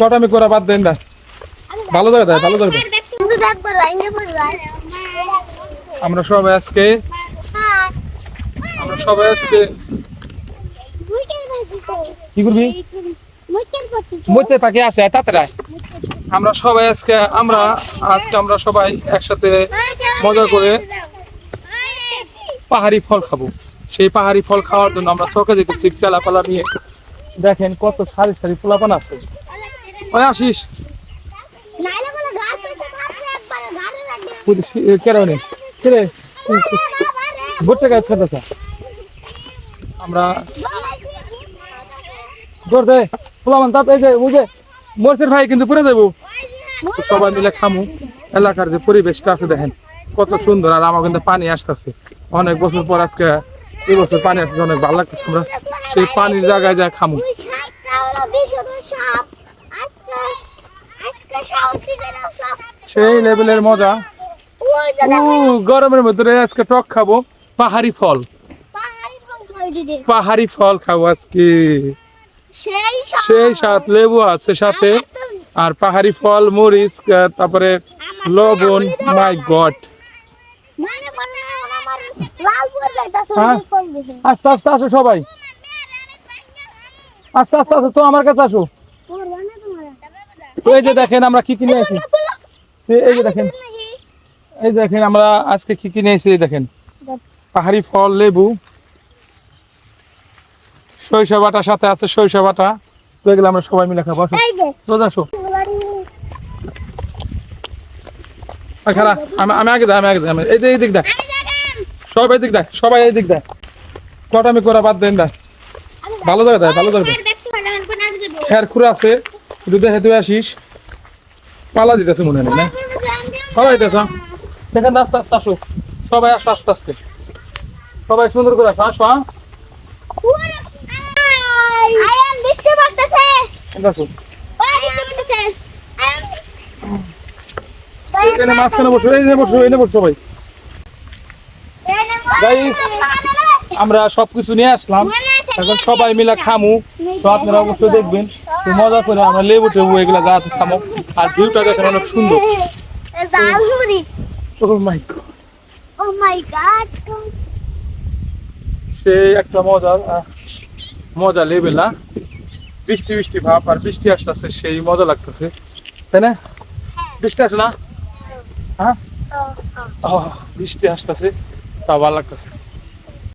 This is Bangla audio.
কটামি করা বাদ দেন না। ভালো জায়গা দেয়, ভালো জায়গা আমরা সবাই আজকে আমরা সবাই আজকে কি করবি? পাখি আছে আমরা সবাই আজকে আমরা আজকে আমরা সবাই একসাথে মজা করে পাহাড়ি ফল খাব। সেই পাহাড়ি ফল খাওয়ার জন্য আমরা চকে যেতেছি চালাপালা নিয়ে। দেখেন কত সারি সারি পোলাপান আছে। ওই আসিস। গাছ খেতেছে আমরা জোর দে। পোলাপান তাতে যে বুঝে ভাই কিন্তু পুরে দেবো। সবাই মিলে খামু। এলাকার যে পরিবেশটা আছে দেখেন কত সুন্দর। আর আমার কিন্তু পানি আসতেছে। অনেক বছর পর আজকে এই বছর পানি আসছে অনেক ভালো লাগতেছে। আমরা সেই পানির জায়গায় যায় খামু। সেই লেভেলের মজা। গরমের ভিতরে আজকে টক খাব, পাহাড়ি ফল। পাহাড়ি ফল খাব আজকে। সেই সাথে লেবু আছে সাথে, আর পাহাড়ি ফল, মরিচ তারপরে লবণ, মাই গড। হ্যাঁ? আস্তে আস্তে আসো সবাই। আস্তে আস্তে আসো, তো আমার কাছে আসো। এই যে দেখেন আমরা কি কিনে আছি এই যে দেখেন। এই দেখেন আমরা আজকে কি কিনে এসেছি দেখেন। পাহাড়ি ফল লেবু সরিষা বাটার সাথে আছে সরিষা বাটা। তো এগুলো আমরা সবাই মিলে খাব। আসো। রোজ আসো। খারা আমি আমি আগে দেয় আমি আগে আমি- এই যে এই দিক দেখ সবাই এই দিক দেখ সবাই এই দিক দেখ কটামি করা বাদ দেন দেখ। ভালো জায়গা দেয় ভালো জায়গা দেয় খেয়ার খুঁড়ে আছে। একটু দেখে তুই আসিস? পালা দিতেছে মনে হয় না? পালা দিতেছ দেখেন আস্তে আস্তে আসো। সবাই আসো আস্তে আস্তে। সবাই সুন্দর করে আসো আসো হ্যাঁ? এখানে মাঝখানে বসো বসো বসো সবাই। আমরা সবকিছু নিয়ে আসলাম। এখন সবাই মিলে খামু। তো আপনারা অবশ্যই দেখবেন তো মজা করে আমরা লেবু টেবু এগুলা গাছ খামো। আর ভিউটা দেখেন অনেক সুন্দর। জালমুড়ি। ও মাই গড ও সেই একটা মজা মজা লেবেল না? বৃষ্টি বৃষ্টি ভাব আর বৃষ্টি আসতেছে সেই মজা লাগতেছে। তাই না? বৃষ্টি আসে না? হ্যাঁ। ও, বৃষ্টি আসতেছে তা ভালো লাগতেছে।